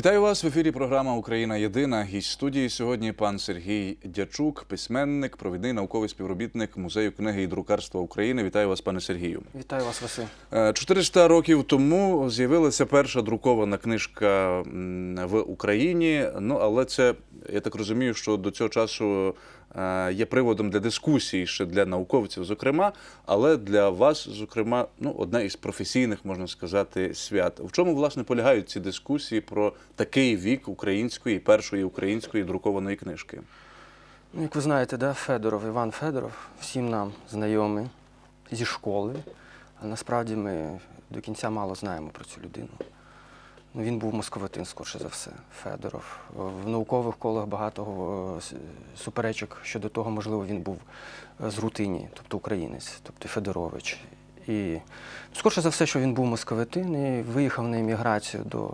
Вітаю вас в ефірі. Програма Україна Єдина. Гість студії сьогодні пан Сергій Дячук, письменник, провідний науковий співробітник музею книги і друкарства України. Вітаю вас, пане Сергію. Вітаю вас, Василь. Е, 400 років тому з'явилася перша друкована книжка в Україні. Ну але це я так розумію, що до цього часу е, є приводом для дискусії ще для науковців, зокрема, але для вас, зокрема, ну одне із професійних, можна сказати, свят. В чому власне полягають ці дискусії про такий вік української першої української друкованої книжки? Ну, як ви знаєте, да, Федоров, Іван Федоров, всім нам знайомий зі школи, а насправді ми до кінця мало знаємо про цю людину. Ну, він був московитин, скорше за все, Федоров. В наукових колах багато е, суперечок щодо того, можливо, він був е, з Рутині, тобто українець, тобто Федорович. І скорше за все, що він був московитин і виїхав на еміграцію до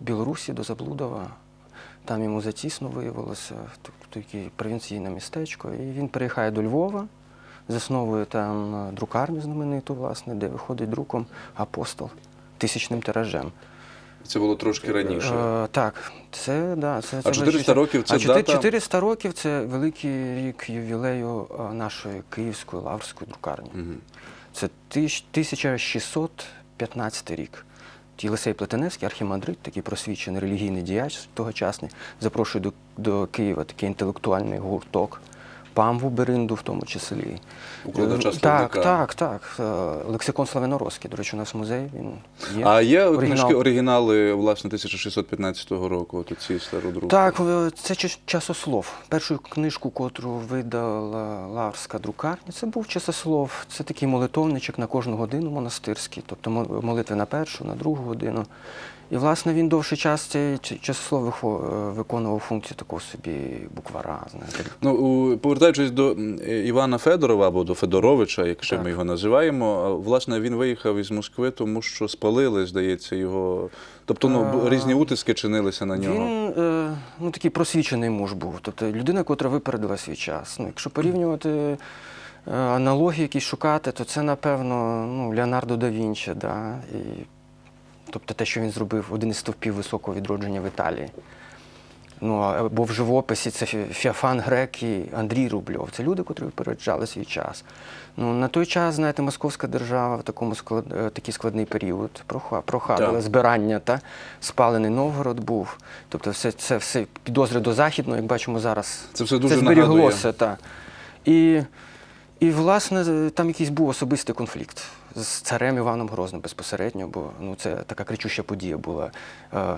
Білорусі, до Заблудова. Там йому затісно виявилося, тобто таке провінційне містечко. І він переїхає до Львова, засновує там е, друкарню знамениту, власне, де виходить друком апостол тисячним тиражем. Це було трошки раніше. Е, так, це да, це, це А 400 років це а дата? 400 років це великий рік ювілею е, нашої київської лаврської друкарні. Мгм. Це тисяч- 1615 рік. Єлисей Плетеневський, архімандрит, такий просвічений релігійний діяч тогочасний, запрошує до, до Києва такий інтелектуальний гурток. Памву Беринду в тому числі. Укладача Е, Так, так, так. Е, Лексикон Славяноросський, до речі, у нас музей він є. А є Оригінал. книжки оригінали власне 1615 року, от ці стародруки? Так, це часослов. Першу книжку, котру видала Лаврська друкарня, це був часослов. Це такий молитовничок на кожну годину монастирський, тобто молитви на першу, на другу годину. І, власне, він довший час цей ч- часослов вихо- е, виконував функцію такого собі буквара. Знаєте. Ну, повертаючись до е, Івана Федорова або до Федоровича, як ще Так. ми його називаємо, власне, він виїхав із Москви, тому що спалили, здається, його. Тобто, ну, А, різні утиски чинилися на нього. Він е, ну, такий просвічений муж був, тобто людина, котра випередила свій час. Ну, якщо порівнювати е, аналогії якісь шукати, то це, напевно, ну, Леонардо да Вінчі, да? І, тобто те, що він зробив, один із стовпів високого відродження в Італії. Ну, або в живописі це Фі- Феофан Грек і Андрій Рубльов. Це люди, котрі випереджали свій час. Ну, на той час, знаєте, Московська держава в такому склад, е, такий складний період проха- прохавила Так. збирання, та спалений Новгород був. Тобто, все це все підозри до західного, як бачимо зараз. Це все дуже це зберіглося, так. І, і, власне, там якийсь був особистий конфлікт з царем Іваном Грозним безпосередньо, бо ну, це така кричуща подія була. Е,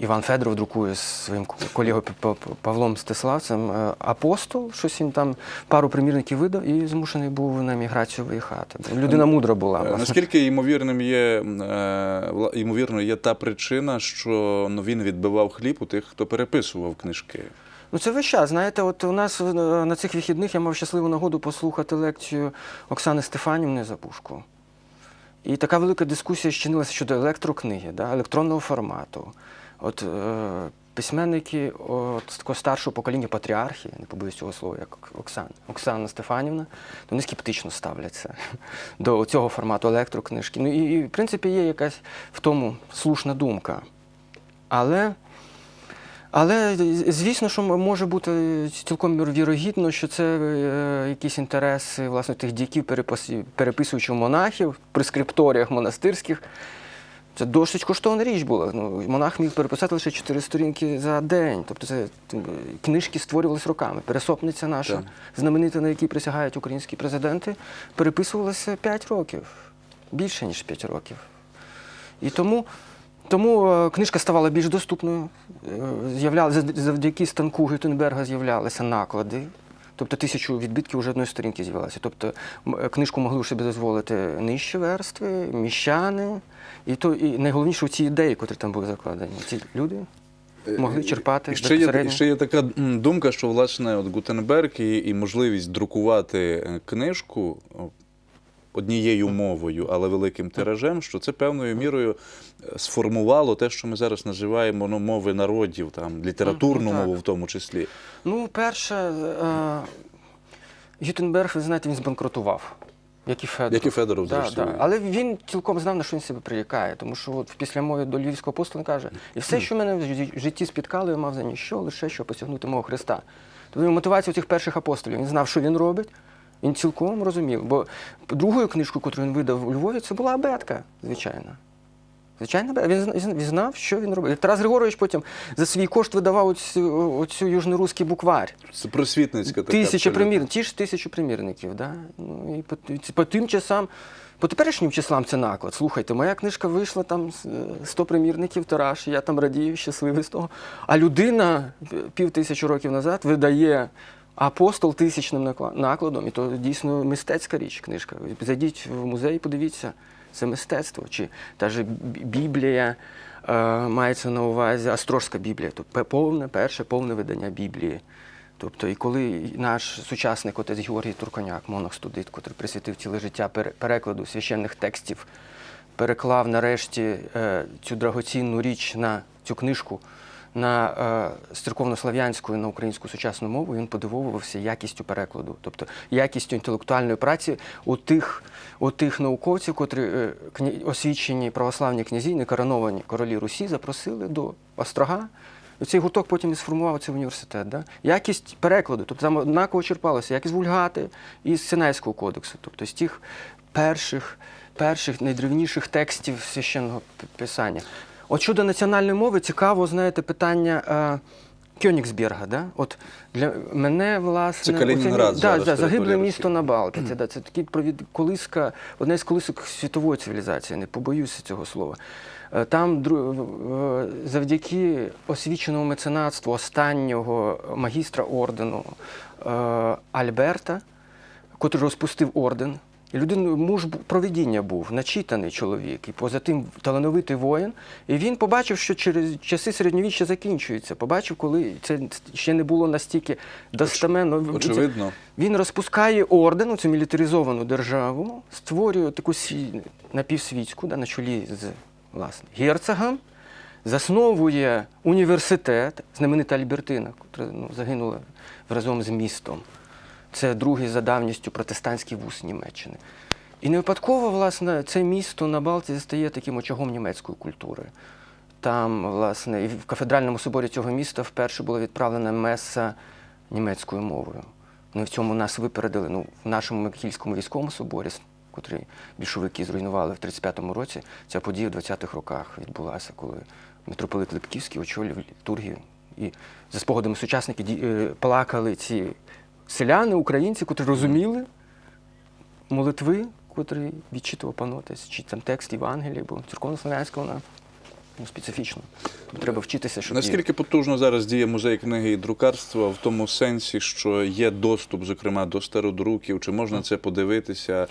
Іван Федоров друкує з своїм колегою Павлом Стеславцем е, апостол, щось він там пару примірників видав і змушений був на еміграцію виїхати. Людина мудра була. Е, власне. Наскільки ймовірним є, е, ймовірно, є та причина, що ну, він відбивав хліб у тих, хто переписував книжки. Ну це весь час. Знаєте, от у нас е, на цих вихідних я мав щасливу нагоду послухати лекцію Оксани Стефанівни Забушко. І така велика дискусія щинилася щодо електрокниги, да, електронного формату. От е, письменники от, такого старшого покоління патріархи, не побоюсь цього слова, як Оксана, Оксана Стефанівна, вони скептично ставляться до цього формату електрокнижки. Ну і, і в принципі є якась в тому слушна думка. Але але звісно, що може бути цілком вірогідно, що це е, якісь інтереси власне тих діків, перепис- переписуючи монахів при скрипторіях монастирських. Це досить коштовна річ була. Ну, монах міг переписати лише чотири сторінки за день. Тобто це книжки створювалися роками. Пересопниця наша, Так. знаменита, на якій присягають українські президенти, переписувалася 5 років, більше ніж 5 років. І тому, тому е, книжка ставала більш доступною. Е, завдяки станку Гютенберга з'являлися наклади. Тобто тисячу відбитків вже одної сторінки з'явилося. Тобто е, книжку могли собі дозволити нижчі верстви, міщани. І, то, і найголовніше ці ідеї, котрі там були закладені. Ці люди могли черпати І ще є, і ще є така думка, що власне от Гутенберг і, і можливість друкувати книжку однією мовою, але великим тиражем, що це певною мірою е, сформувало те, що ми зараз називаємо ну, мови народів, там літературну Ну, мову в тому числі. Ну, перше, е, Гютенберг, ви знаєте, він збанкрутував. Як і Федоров. Як і Федоров, да, да. Але він цілком знав, на що він себе прирікає. Тому що от в післямові до Львівського апостола каже, і все, що мене в житті- спіткало, я мав за ніщо, лише щоб посягнути мого Христа. Тобто мотивація цих перших апостолів. Він знав, що він робить, він цілком розумів. Бо другою книжкою, яку він видав у Львові, це була абетка, звичайно. Звичайно, він, знав, що він робить. Тарас Григорович потім за свій кошт видавав оцю, оцю южноруський буквар. Це просвітницька така. Тисяча примірників, ті ж тисячу примірників. Да? Ну, і по, по тим часам, по теперішнім числам це наклад. Слухайте, моя книжка вийшла там з, е, 100 примірників, тираж, і я там радію, щасливий з того. А людина пів тисячі років назад видає апостол тисячним накладом, і то дійсно мистецька річ книжка. Зайдіть в музей, подивіться, це мистецтво. Чи та ж Біблія. е, Мається на увазі Острожська Біблія, то пе- повне, перше повне видання Біблії. Тобто, і коли наш сучасник отець Георгій Турконяк, монах студит, котрий присвятив ціле життя перекладу священних текстів, переклав нарешті е, цю драгоцінну річ на цю книжку на е, з і на українську сучасну мову, він подивовувався якістю перекладу, тобто якістю інтелектуальної праці у тих, у тих науковців, котрі е, освічені православні князі, не короновані королі Русі, запросили до Острога. І цей гурток потім і сформував цей університет. Да? Якість перекладу, тобто там однаково черпалося, як із Вульгати і з Синайського кодексу, тобто з тих перших, перших найдревніших текстів священного писання. От щодо національної мови, цікаво, знаєте, питання. Е, Кьонігсберга, да? От для мене, власне, Це Калінінград да, да, загибле місто на Балтиці. Да, це такий провід колиска, одна із колисок світової цивілізації, не побоюся цього слова. Е, Там завдяки освіченому меценатству останнього магістра ордену е, Альберта, котрий розпустив орден. І людина, муж провидіння був, начитаний чоловік, і поза тим талановитий воїн. І він побачив, що через часи середньовіччя закінчуються. Побачив, коли це ще не було настільки достеменно. Очевидно. Він розпускає орден, цю мілітаризовану державу, створює таку сві- напівсвітську, да, на чолі з власне, герцогом, засновує університет, знаменита Альбертина, яка ну, загинула разом з містом. Це другий за давністю протестантський вуз Німеччини. І не випадково, власне, це місто на Балтії стає таким очагом німецької культури. Там, власне, і в кафедральному соборі цього міста вперше була відправлена меса німецькою мовою. Ну, в цьому нас випередили. Ну, в нашому Микільському військовому соборі, котрий більшовики зруйнували в 35-му році, ця подія в 20-х роках відбулася, коли митрополит Липківський очолював літургію. І за спогадами сучасників е, плакали ці селяни, українці, котрі розуміли молитви, котрі відчитував панотець, чи там текст Євангелія, бо церковно-славянська вона ну, специфічна. Треба вчитися, щоб Наскільки потужно зараз діє музей книги і друкарства в тому сенсі, що є доступ, зокрема, до стародруків, чи можна це подивитися?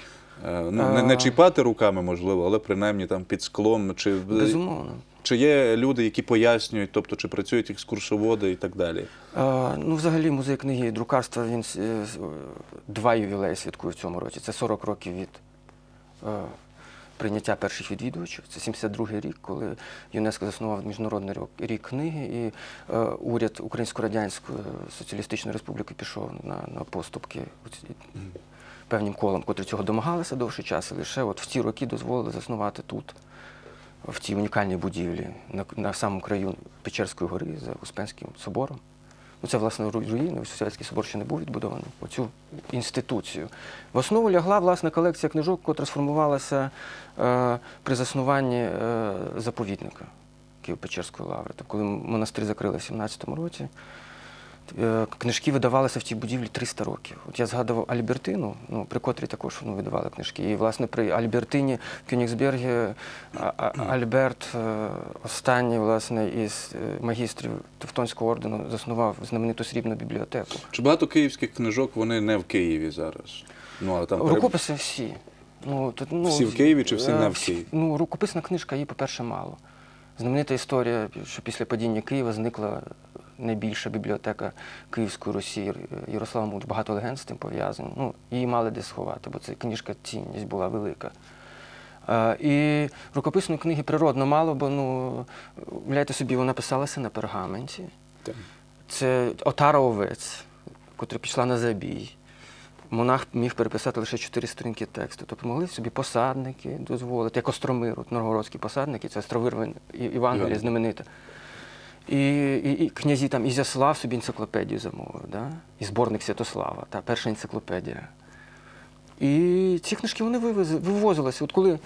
е, Ну, не, не чіпати руками, можливо, але принаймні там під склом, чи, безумовно. Чи є люди, які пояснюють, тобто чи працюють екскурсоводи і так далі. А, ну, взагалі, музей книги і друкарства він е, е, два ювілеї святкує в цьому році. Це 40 років від е, прийняття перших відвідувачів. Це 72-й рік, коли ЮНЕСКО заснував Міжнародний рок- рік книги, і е, уряд Українсько-Радянської Соціалістичної Республіки пішов на, на поступки певним колам, котрі цього домагалися довший час, і лише от в ці роки дозволили заснувати тут. В цій унікальній будівлі на, на самому краю Печерської гори за Успенським собором. Ну, це, власне, ру- руїни, Совєтський собор ще не був відбудований, оцю інституцію. В основу лягла власне колекція книжок, котра сформувалася е, при заснуванні е, заповідника Києво-Печерської лаври. Тобто, коли монастир закрили в 17-му році, книжки видавалися в цій будівлі 300 років. От я згадував Альбертину, ну, при котрій також ну, видавали книжки. І, власне, при Альбертині в а- Альберт, е, останній, власне, із е, магістрів Тевтонського ордену, заснував знамениту срібну бібліотеку. Чи багато київських книжок вони не в Києві зараз? Ну, але там переб- Рукописи всі. Ну, тут, ну, Всі в Києві чи всі е, не в Києві? Ну, рукописна книжка її, по-перше, мало. Знаменита історія, що після падіння Києва зникла найбільша бібліотека Київської Русі. Яр- Ярослав Муч, багато легенд з тим пов'язані. Ну, її мали де сховати, бо це книжка цінність була велика. І рукописної книги природно мало, бо ну, уявляєте собі, вона писалася на пергаменті. Це отара овець, котра пішла на забій. монах міг переписати лише чотири сторінки тексту. Тобто могли собі посадники дозволити, як Остромир, от Новгородські посадники, це Островир Івангелія Іван. знаменита. І, і, і князі там Ізяслав собі енциклопедію замовив, да? і зборник Святослава, та перша енциклопедія. І ці книжки вони вивези, вивозилися. От коли е,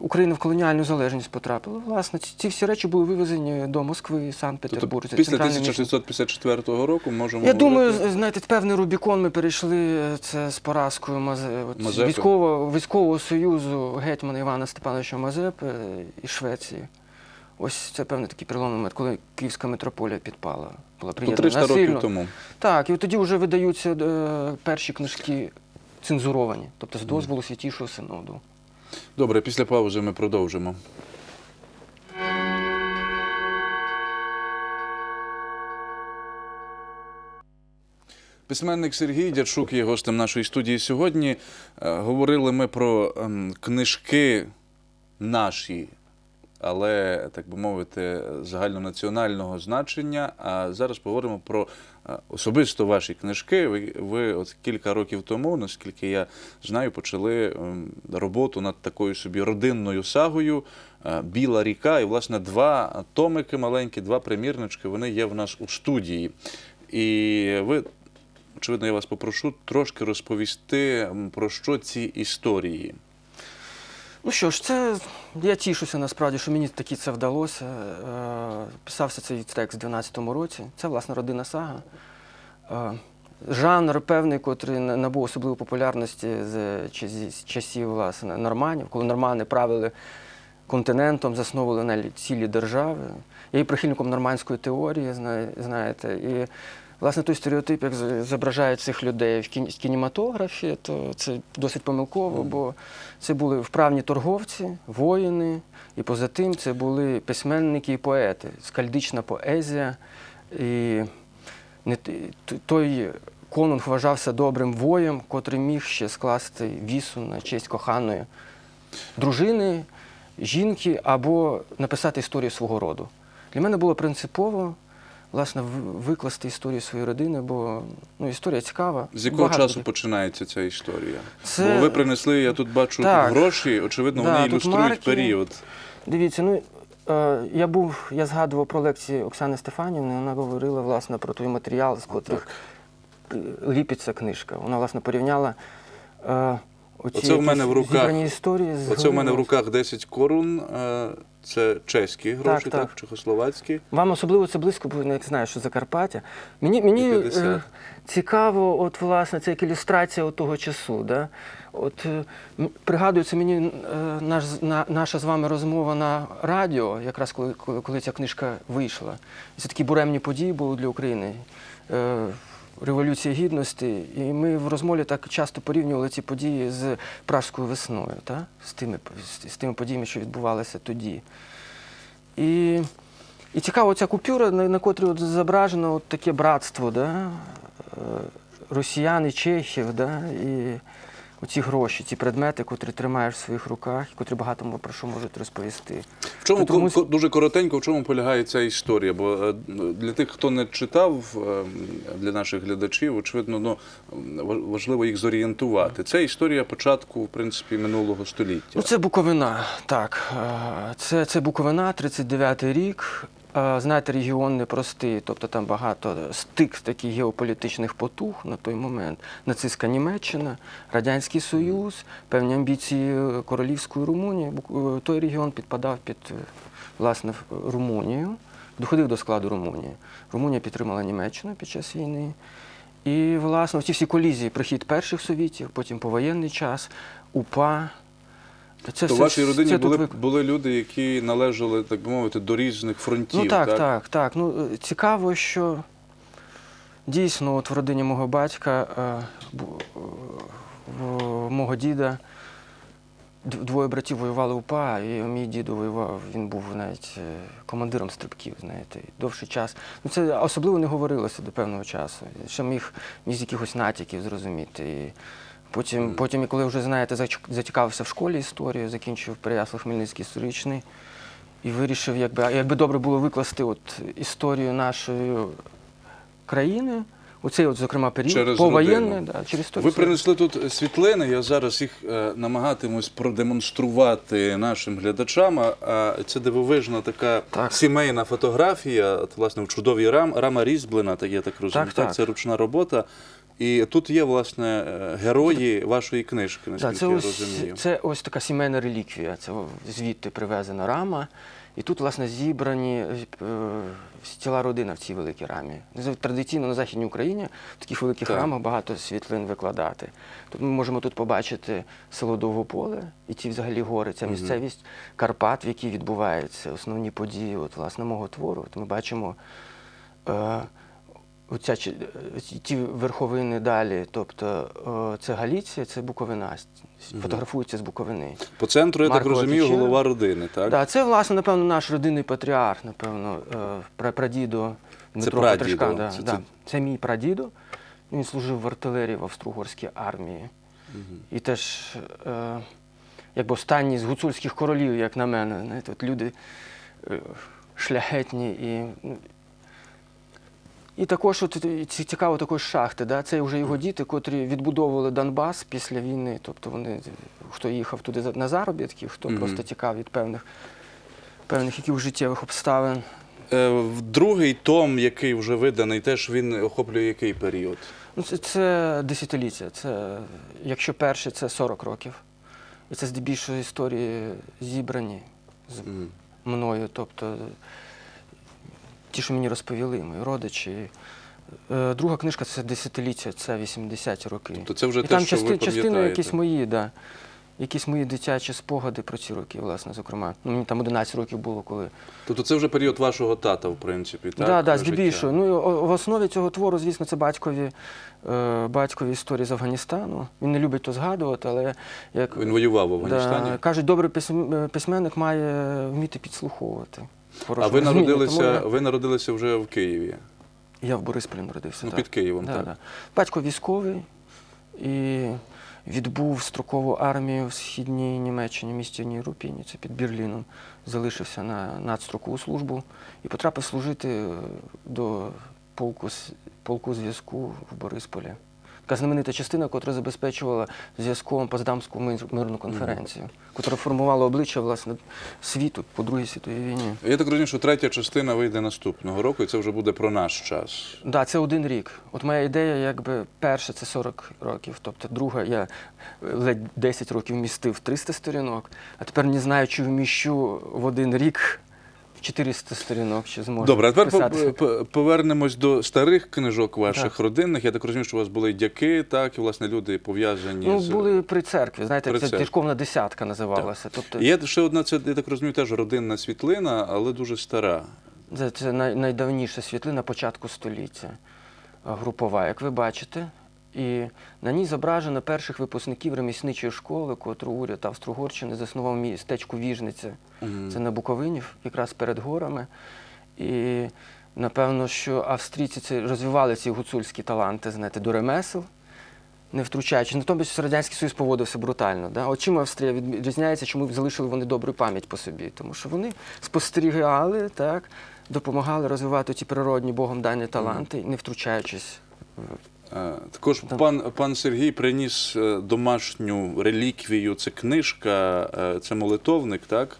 Україна в колоніальну залежність потрапила, власне, ці, всі речі були вивезені до Москви, Санкт-Петербурга. Тобто після 1654 року можемо Я говорити- думаю, знаєте, певний Рубікон ми перейшли е, це з поразкою Мазе... от Мазепи. військового, військового союзу гетьмана Івана Степановича Мазепи із Швеції. Ось це певний такий переломний момент, коли Київська митрополія підпала. Була приєднана 300 насильно. років тому. Так, і от тоді вже видаються е, перші книжки цензуровані, тобто з дозволу Святішого Синоду. Добре, після паузи ми продовжимо. Письменник Сергій Дячук є гостем нашої студії сьогодні. Е, Говорили ми про ем, книжки наші, але, так би мовити, загальнонаціонального значення. А зараз поговоримо про е, особисто ваші книжки. Ви, ви от кілька років тому, наскільки я знаю, почали ем, роботу над такою собі родинною сагою е, Біла ріка. І, власне, два томики маленькі, два примірнички, вони є в нас у студії. І ви очевидно, я вас попрошу трошки розповісти, про що ці історії. Ну що ж, це я тішуся насправді, що мені таки це вдалося. Е, Писався цей текст у 12-му році. Це, власне, родинна сага. Е, Жанр певний, котрий на- набув особливої популярності з часів власне, норманів, коли нормани правили континентом, засновували навіть цілі держави. Я є прихильником нормандської теорії, знаєте. І власне той стереотип, як зображають цих людей в кін- кінематографі, то це досить помилково, бо це були вправні торговці, воїни, і поза тим це були письменники і поети, скальдична поезія. І той конунг вважався добрим воєм, котрий міг ще скласти вісу на честь коханої дружини, жінки або написати історію свого роду. Для мене було принципово власне викласти історію своєї родини, бо ну, історія цікава. З якого Багато часу таких. починається ця історія? Це- Бо ви принесли, я тут бачу Так. гроші, очевидно, Да, вони ілюструють марки. період. Дивіться, ну е, я був, я згадував про лекції Оксани Стефанівни. Вона говорила власне про той матеріал, з котрих е, ліпиться книжка. Вона власне порівняла. Е, оці Оце в мене в руках- історії з Оце в мене в руках 10 корун. Це чеські гроші, так, так. чехословацькі. Вам особливо це близько, бо я знаю, що Закарпаття. Мені, мені е, цікаво, от власне, це як ілюстрація от того часу. Да? От е, пригадується мені е, наш, на, наша з вами розмова на радіо, якраз коли, коли, коли ця книжка вийшла. Це такі буремні події були для України. Е, Революція гідності, і ми в розмові так часто порівнювали ці події з Пражською весною, та? З, тими, з тими подіями, що відбувалися тоді. І, і цікаво, ця купюра, на, на котрій от зображено от таке братство, да? е, росіян і чехів, да? і оці гроші, ці предмети, котрі тримаєш в своїх руках, і котрі багато про що можуть розповісти. В чому Тому ко- ко- дуже коротенько, в чому полягає ця історія? Бо е, для тих, хто не читав, е, для наших глядачів, очевидно, ну, важливо їх зорієнтувати. Це історія початку, в принципі, минулого століття. Ну, це Буковина, так. е, Це, це Буковина, 39-й рік. Знаєте, регіон непростий, тобто там багато стик таких геополітичних потуг на той момент. Нацистська Німеччина, Радянський Союз, певні амбіції королівської Румунії. Е, Той регіон підпадав під е, власне Румунію, доходив до складу Румунії. Румунія підтримала Німеччину під час війни. І, власне, ці всі колізії, прихід перших совітів, потім повоєнний час, УПА. Це То в вашій родині це тут були, ви- були люди, які належали, так би мовити, до різних фронтів. Ну так, так, так. Ну, е, цікаво, що дійсно от в родині мого батька, е, е, мого діда, двоє братів воювали УПА, і мій дідо воював, він був навіть командиром стрибків, знаєте, довший час. Ну, це особливо не говорилося до певного часу. Ще міг, міг з якихось натяків зрозуміти. І потім, потім, коли вже, знаєте, зацікавився в школі історією, закінчив Переяслав-Хмельницький історичний. І вирішив, якби, якби добре було викласти от історію нашої країни, Оцей, от, зокрема, період Через повоєнний, да, через то Ви принесли тут світлини. Я зараз їх е, намагатимусь продемонструвати нашим глядачам. А, це дивовижна така Так. сімейна фотографія. От, власне, в чудовій рам, рама різьблена, так я так розумію. Так, так. Це ручна робота. І тут є, власне, е, герої вашої книжки, наскільки це, я ось, розумію. це ось така сімейна реліквія. Це звідти привезена рама. І тут, власне, зібрані е, ціла родина в цій великій рамі. Традиційно на Західній Україні в таких великих Так. рамах багато світлин викладати. Тобто ми можемо тут побачити село Довгополе і ті взагалі гори, ця місцевість Карпат, в якій відбуваються основні події от, власне, мого твору. От ми бачимо е, оця, ті верховини далі, тобто це Галіція, це Буковина. Фотографуються з Буковини. По центру, я так розумію, голова родини, так? Да, це, власне, напевно, наш родинний патріарх, напевно, е, прадідо Дмитро Петришка. Да, це- да. це- Це мій прадідо. Він служив в артилерії в австро-угорській армії. І теж, е, якби останній з гуцульських королів, як на мене. Знаєте, от люди е, шляхетні і. І також от, е, цікаво також шахти. Да? Це вже його діти, котрі відбудовували Донбас після війни. Тобто вони, е, хто їхав туди на заробітки, хто Мгм. просто тікав від певних, певних яких життєвих обставин. Е, Другий том, який вже виданий, теж він охоплює який період? Ну, це, це десятиліття. Це, якщо перший, це 40 років. І це здебільшого історії зібрані з Мгм. мною. Тобто ті, що мені розповіли, мої родичі. Е, Друга книжка це десятиліття, це 80-ті роки. Тобто це вже І те, там що ви части, частини якісь мої, да. Якісь мої дитячі спогади про ці роки, власне, зокрема. Ну, мені там 11 років було, коли Тобто це вже період вашого тата, в принципі, так? Так, да, здебільшого. Ну, в основі цього твору, звісно, це батькові, е, батькові історії з Афганістану. Він не любить то згадувати, але як Він воював в Афганістані. да, кажуть, добрий письменник має вміти підслуховувати. В А ви народилися, Тому ви народилися вже в Києві. я, я в Борисполі народився. Ну, так. під Києвом, Да, так. да. Батько військовий і відбув строкову армію в східній Німеччині, місті Нірупіні, це під Берліном. Залишився на надстрокову службу і потрапив служити е, до полку, с- полку зв'язку в Борисполі. Така знаменита частина, яка забезпечувала зв'язком Поздамську мир- мирну конференцію, яка формувала обличчя власне світу по Другій світовій війні. Я так розумію, що третя частина вийде наступного року, і це вже буде про наш час. Так, да, це один рік. От моя ідея, якби перша це 40 років, тобто друга я ледь 10 років містив 300 сторінок, а тепер не знаю, чи вміщу в один рік 400 сторінок, чи зможу. Добре, а тепер писати. по- по- повернемось до старих книжок ваших Так. родинних. Я так розумію, що у вас були дяки, так, і власне люди пов'язані Ну, з. були при церкві, знаєте, При це церкві. церковна десятка називалася. Тобто Є ще одна, це я так розумію, теж родинна світлина, але дуже стара. Це, це най, найдавніша світлина початку століття, групова, як ви бачите. І на ній зображено перших випускників ремісничої школи, котру уряд Австро-Угорщини заснував містечку Віжниця. Мгм. Це на Буковині, якраз перед горами. І напевно, що австрійці це розвивали ці гуцульські таланти, знаєте, до ремесел, не втручаючи. Натомість Радянський Союз поводився брутально. Да? От чим Австрія відрізняється, чому залишили вони добру пам'ять по собі? Тому що вони спостерігали, так, допомагали розвивати ті природні Богом дані таланти, не втручаючись. Е, Також пан, пан Сергій приніс е, домашню реліквію. Це книжка, е, це молитовник, так?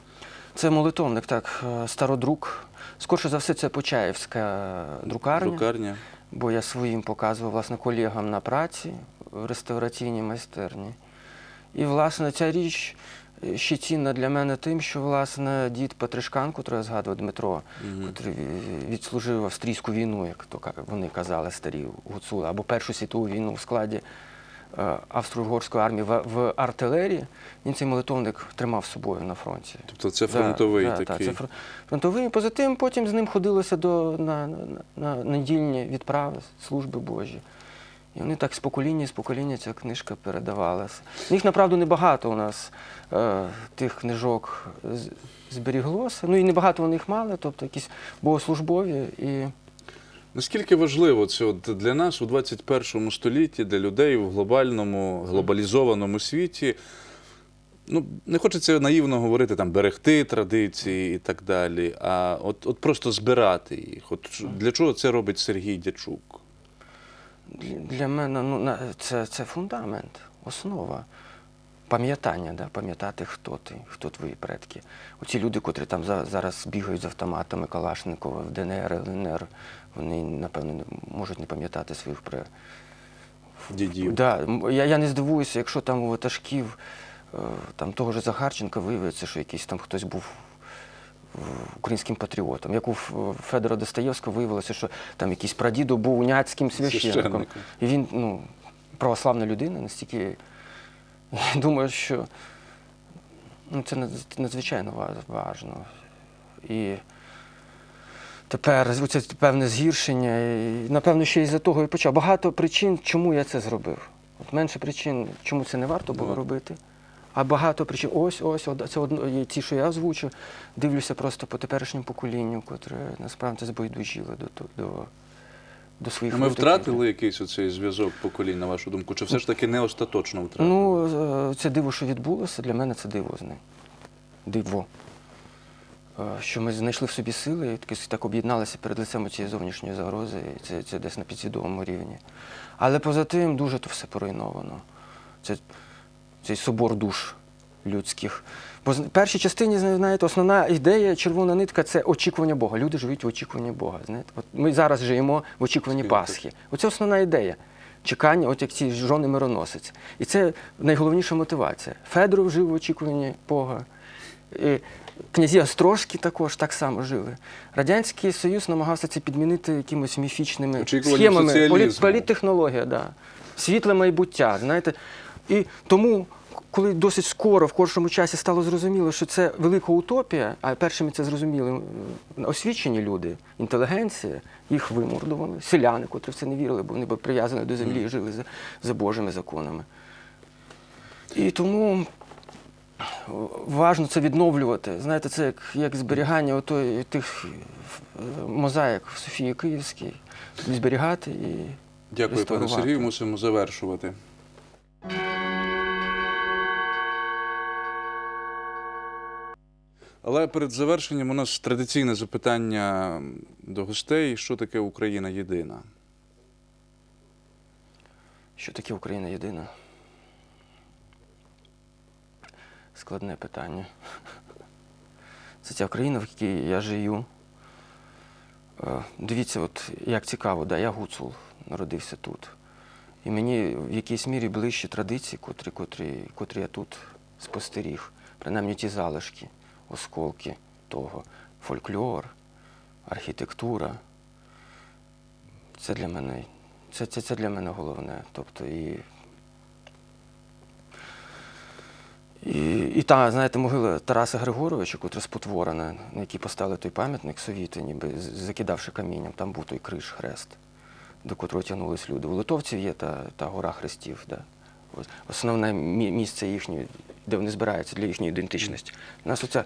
Це молитовник, так, стародрук. Скорше за все, це Почаївська друкарня. Друкарня. бо я своїм показував власне колегам на праці в реставраційній майстерні. І, власне, ця річ ще цінна для мене тим, що власне дід Петришкан, котрий я згадував Дмитро, котрий відслужив австрійську війну, як то вони казали старі гуцули, або Першу світову війну в складі е, австро-угорської армії в, артилерії, він цей молитовник тримав з собою на фронті. Тобто це фронтовий да, такий. Так, це фронтовий. Поза тим, потім з ним ходилося до, на, на, на недільні відправи, служби Божі. І вони так з покоління, з покоління ця книжка передавалася. Їх, направду, небагато у нас е, тих книжок зберіглося. Ну і небагато вони їх мали, тобто якісь богослужбові. І Наскільки важливо це от для нас у 21 столітті, для людей в глобальному, глобалізованому світі? Ну, не хочеться наївно говорити там берегти традиції і так далі, а от, от просто збирати їх. От для чого це робить Сергій Дячук? Для, мене ну, це, це фундамент, основа. Пам'ятання, да? пам'ятати, хто ти, хто твої предки. Оці люди, котрі там за, зараз бігають з автоматами Калашникова в ДНР, ЛНР, вони, напевно, можуть не пам'ятати своїх пре, Дідів. Да, я, я не здивуюся, якщо там у ватажків е, там того ж Захарченка виявиться, що якийсь там хтось був українським патріотом. Як у Федора Достоєвського виявилося, що там якийсь прадідо був уняцьким священником. І він ну, православна людина, настільки я думаю, що ну, це надзвичайно ва- важно. І тепер оце певне згіршення, і напевно ще із за того і почав. Багато причин, чому я це зробив. От менше причин, чому це не варто було Ну. робити. А багато причин, ось, ось, це одно, ті, що я озвучу, дивлюся просто по теперішньому поколінню, котре насправді збайдужило до, до, до своїх Ми родичів. втратили якийсь оцей зв'язок поколінь, на вашу думку, чи все ж таки не остаточно втратили? Ну, е, це диво, що відбулося, для мене це дивозне. Диво. Е, Що ми знайшли в собі сили і так об'єдналися перед лицем цієї зовнішньої загрози, і це, це десь на підсвідомому рівні. Але поза тим дуже то все поруйновано. Це цей собор душ людських. Бо в першій частині, знаєте, основна ідея, червона нитка це очікування Бога. Люди живуть в очікуванні Бога. Знаєте? От ми зараз живемо в очікуванні Пасхи. Оце основна ідея. Чекання, от як ці жони мироносець. І це найголовніша мотивація. Федоров жив в очікуванні Бога. І князі Острозькі також так само жили. Радянський Союз намагався це підмінити якимось міфічними схемами. Політ, політтехнологія, да. світле майбуття. Знаєте. І тому, коли досить скоро, в коршому часі стало зрозуміло, що це велика утопія, а першими це зрозуміли освічені люди, інтелігенція, їх вимордували, селяни, котрі в це не вірили, бо вони були прив'язані до землі і жили за, за Божими законами. І тому важно це відновлювати. Знаєте, це як, як зберігання отої, тих е, мозаїк в Софії Київській. Зберігати і Дякую, пане. Сергію. Мусимо завершувати. Але перед завершенням у нас традиційне запитання до гостей: що таке Україна єдина? Що таке Україна єдина? Складне питання. Це ця Україна, в якій я живу. Е, Дивіться, от як цікаво, да, я гуцул, народився тут. І мені в якійсь мірі ближчі традиції, котрі, котрі, котрі я тут спостеріг. Принаймні ті залишки, осколки того. Фольклор, архітектура. Це для мене, це, це, це для мене головне. Тобто і І, і та, знаєте, могила Тараса Григоровича, котра спотворена, на якій поставили той пам'ятник совіти, ніби закидавши камінням, там був той криш хрест, до котрого тягнулись люди. У литовців є та, та гора хрестів, да. Основне місце їхнє, де вони збираються для їхньої ідентичності. У нас оця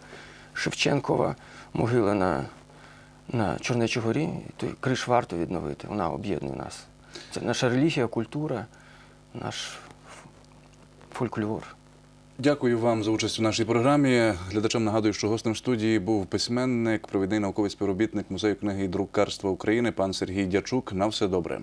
Шевченкова могила на, на Чорнечій горі, і той криш варто відновити, вона об'єднує нас. Це наша релігія, культура, наш фольклор. Дякую вам за участь у нашій програмі. Глядачам нагадую, що гостем студії був письменник, провідний науковий співробітник музею книги і друкарства України пан Сергій Дячук. На все добре.